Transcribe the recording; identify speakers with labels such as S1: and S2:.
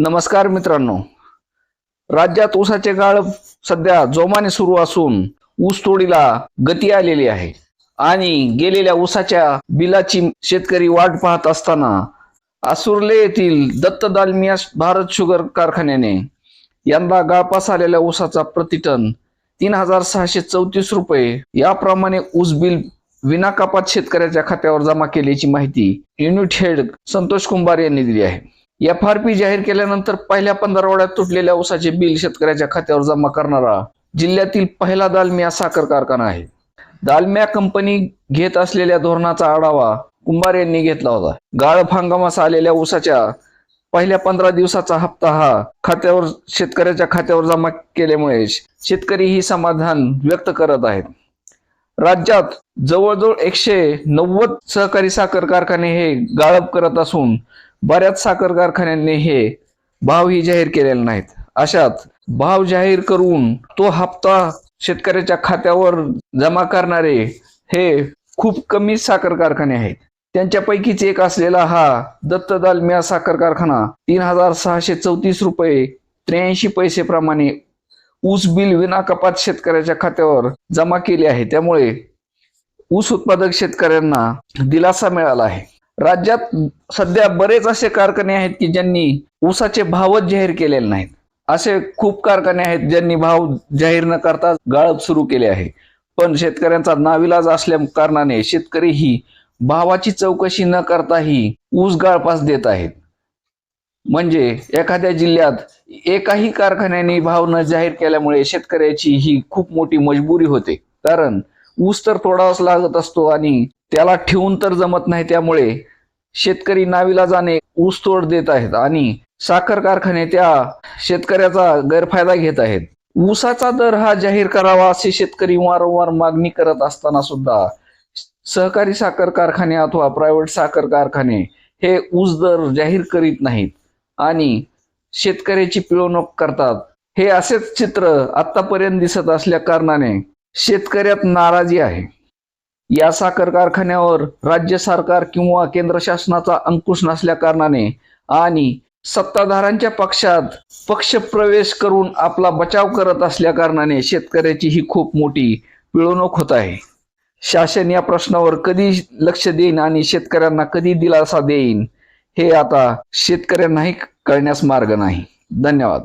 S1: नमस्कार मित्रांनो. राज्यात ऊसाचे गाळ सध्या जोमाने सुरू असून ऊस तोडीला गती आलेली आहे. आणि गेलेल्या ऊसाच्या बिलाची शेतकरी वाट पाहत असताना आसुर्ले येथील दत्त दालमिया भारत शुगर कारखान्याने यंदा गाळपास आलेल्या ऊसाचा प्रतिटन तीन हजार सहाशे चौतीस रुपये याप्रमाणे ऊस बिल विनाकापात शेतकऱ्याच्या खात्यावर जमा केल्याची माहिती युनिट हेड संतोष कुंभार यांनी दिली आहे. एफ आर पी जाहीर केल्यानंतर पहिल्या पंधरवड्यात तुटलेल्या ऊसाचे बिल शेतकऱ्याच्या खात्यावर जमा करणारा जिल्ह्यातील पहिला दालमिया साखर कारखाना आहे. दालम्या कंपनी घेत असलेल्या धोरणाचा आढावा कुंभार यांनी घेतला होता. गाळप हंगामास आलेल्या ऊसाच्या पहिल्या पंधरा दिवसाचा हप्ता हा खात्यावर शेतकऱ्याच्या खात्यावर जमा केल्यामुळे शेतकरी ही समाधान व्यक्त करत आहेत. राज्यात जवळजवळ एकशे नव्वद सहकारी साखर कारखाने हे गाळप करत असून बऱ्याच साखर कारखान्यांनी हे भावही जाहीर केलेले नाहीत. अशात भाव जाहीर करून तो हप्ता शेतकऱ्याच्या खात्यावर जमा करणारे हे खूप कमी साखर कारखाने आहेत. त्यांच्यापैकीच एक असलेला हा दत्त दालमिया साखर कारखाना तीन हजार सहाशे चौतीस रुपये त्र्याऐंशी पैसे प्रमाणे ऊस बिल विना कपात शेतकऱ्याच्या खात्यावर जमा केले आहे. त्यामुळे ऊस उत्पादक शेतकऱ्यांना दिलासा मिळाला आहे. राज्यात सध्या बरेच असे कारखाने आहेत की ज्यांनी ऊसाचे भावच जाहीर केलेले नाहीत. असे खूप कारखाने आहेत ज्यांनी भाव जाहीर न करता गाळप सुरू केले आहे. पण शेतकऱ्यांचा नाविलाज असल्या कारणाने शेतकरी ही भावाची चौकशी न करताही ऊस गाळपास देत आहेत. म्हणजे एखाद्या जिल्ह्यात एकाही कारखान्याने भाव न जाहीर केल्यामुळे शेतकऱ्याची ही खूप मोठी मजबुरी होते. कारण ऊस तर तोडावाच लागत असतो आणि त्याला ठेवून तर जमत नाही त्यामुळे शेतकरी नावीला जाणे ऊस तोड देत आहेत आणि साखर कारखाने त्या शेतकऱ्याचा गैरफायदा घेत आहेत. ऊसाचा दर हा जाहीर करावा असे शेतकरी वारंवार मागणी करत असताना सुद्धा सहकारी साखर कारखाने अथवा प्रायव्हेट साखर कारखाने हे ऊस दर जाहीर करीत नाहीत आणि शेतकऱ्याची पिळवणूक करतात. हे असेच चित्र आतापर्यंत दिसत असल्या कारणाने शेतकऱ्यात नाराजी आहे. या साखर कारखान्यावर राज्य सरकार किंवा केंद्र शासनाचा अंकुश नसल्या कारणाने आणि सत्ताधाऱ्यांच्या पक्षात पक्ष प्रवेश करून आपला बचाव करत असल्या कारणाने शेतकऱ्याची ही खूप मोठी पिळवणूक होत आहे. शासन या प्रश्नावर कधी लक्ष देईन आणि शेतकऱ्यांना कधी दिलासा देईन हे आता शेतकऱ्यांनाही कळण्यास मार्ग नाही. धन्यवाद.